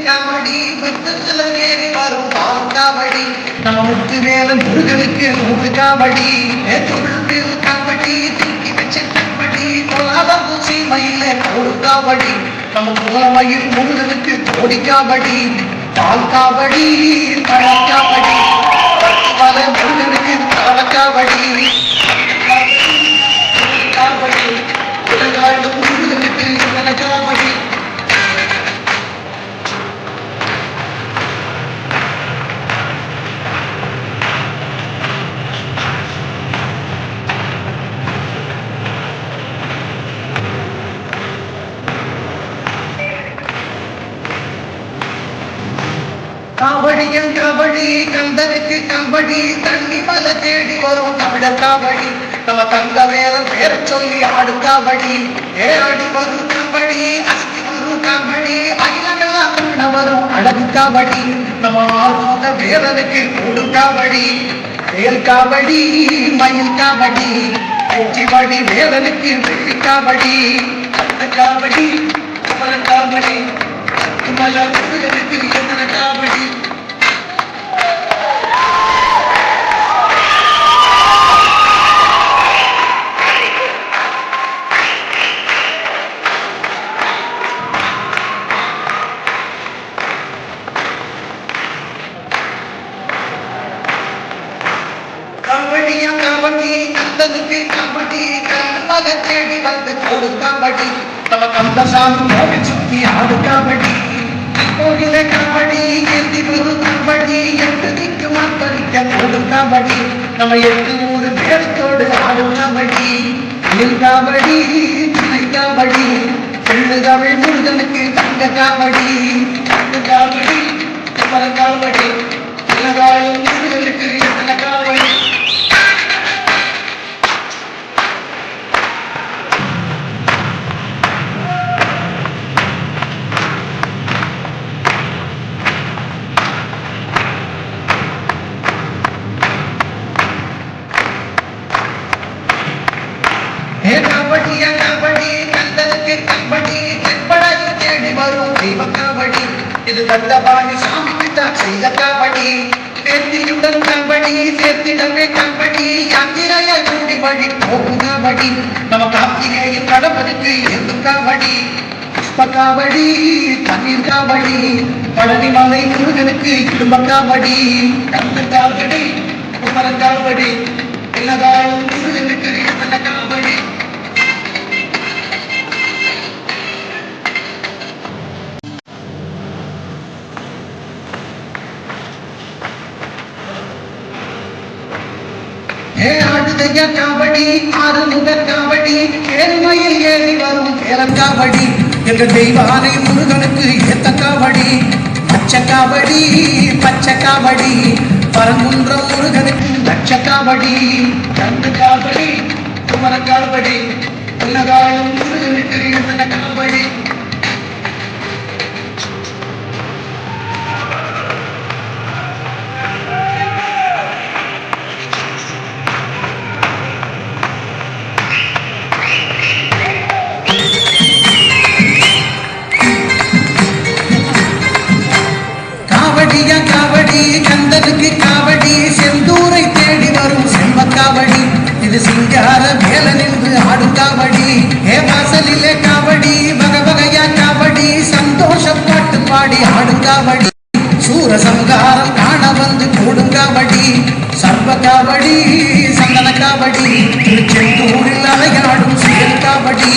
காவடி பக்கத்துல ஏறி வரும் காவடி நம்ம முத்து வேலன் முருகனுக்கு நூறு காவடி துள்ளு காவடி தூக்கி வச்ச காவடி கோலாபம் பூசி மயில கோடு காவடி நம்ம புகழமயில் முருகனுக்கு கோடி காவடி பால் காவடி பழம் பத்து மலை காவடியும் கபடி கந்தனுக்கு கபடி தண்ணி மல தேடி வரும் தமிழர் காவடி. நம்ம தங்க வேதம் பேர சொல்லி ஆடு காவடி. ஏடி வரும் கபடி அஸ்தி வரும் கபடி அகிலமெல்லாம் வரும் அழகு காவடி. நம்ம ஆர்வத வேதனுக்கு கூடு காவடி. வேல் காவடி மயில் காவடி. வெற்றிவடி வேதனுக்கு வெள்ளி காவடி. அந்த காவடி குமர காவடி குமர கந்தனுக்கு கபடி கண்ணமாக தேடி வந்து கொடு நம்ம கந்த சாமி மோகி சுத்தி ஆடு கபடி கோயில கபடி எந்தி ஒரு கபடி எட்டு திக்கு மாத்தரிக்க கொடு கபடி நம்ம எட்டு நூறு பேரத்தோடு ஆடு கபடி இல் கபடி துணை கபடி பெண்ணு தமிழ் முருகனுக்கு தங்க காவடி கபடி கபடி கந்தனுக்கு கபடி செப்படாய் தேடி வரும் தெய்வ கபடி இது தண்டபாணி சாமி கிட்ட செய்த கபடி சேர்த்தியுடன் கபடி சேர்த்திடவே கபடி யாத்திரைய கூடி வழி போகும் கபடி நம்ம கார்த்திகேயன் கடவுளுக்கு எந்த கபடி காவடி தண்ணீர் காவடி பழனி மலை முருகனுக்கு குடும்ப காவடி கந்த காவடி குமர காவடி முருகனுக்கு காவடி. ஏ ஆடுதைய காவடி ஆறு முதல் காவடி ஏழ்மையில் ஏறி வரும் கேரம் காவடி. எங்க தெய்வானை முருகனுக்கு ஏத்த காவடி. பச்சை காவடி பச்சை காவடி. பரங்குன்றம் முருகனுக்கு லட்ச காவடி. கந்து காவடி குமர காவடி. உலகாயும் முருகனுக்கு எத்தனை காவடி. ஏ வாசலிலே காவடி வக வகையா காவடி சந்தோஷ பாட்டு பாடி ஆடும் காவடி. சூர சங்காரம் காண வந்து கூடும் காவடி. சர்வ காவடி சந்தன காவடி. திருச்செந்தூரில் அலையாடும் சுயல் காவடி.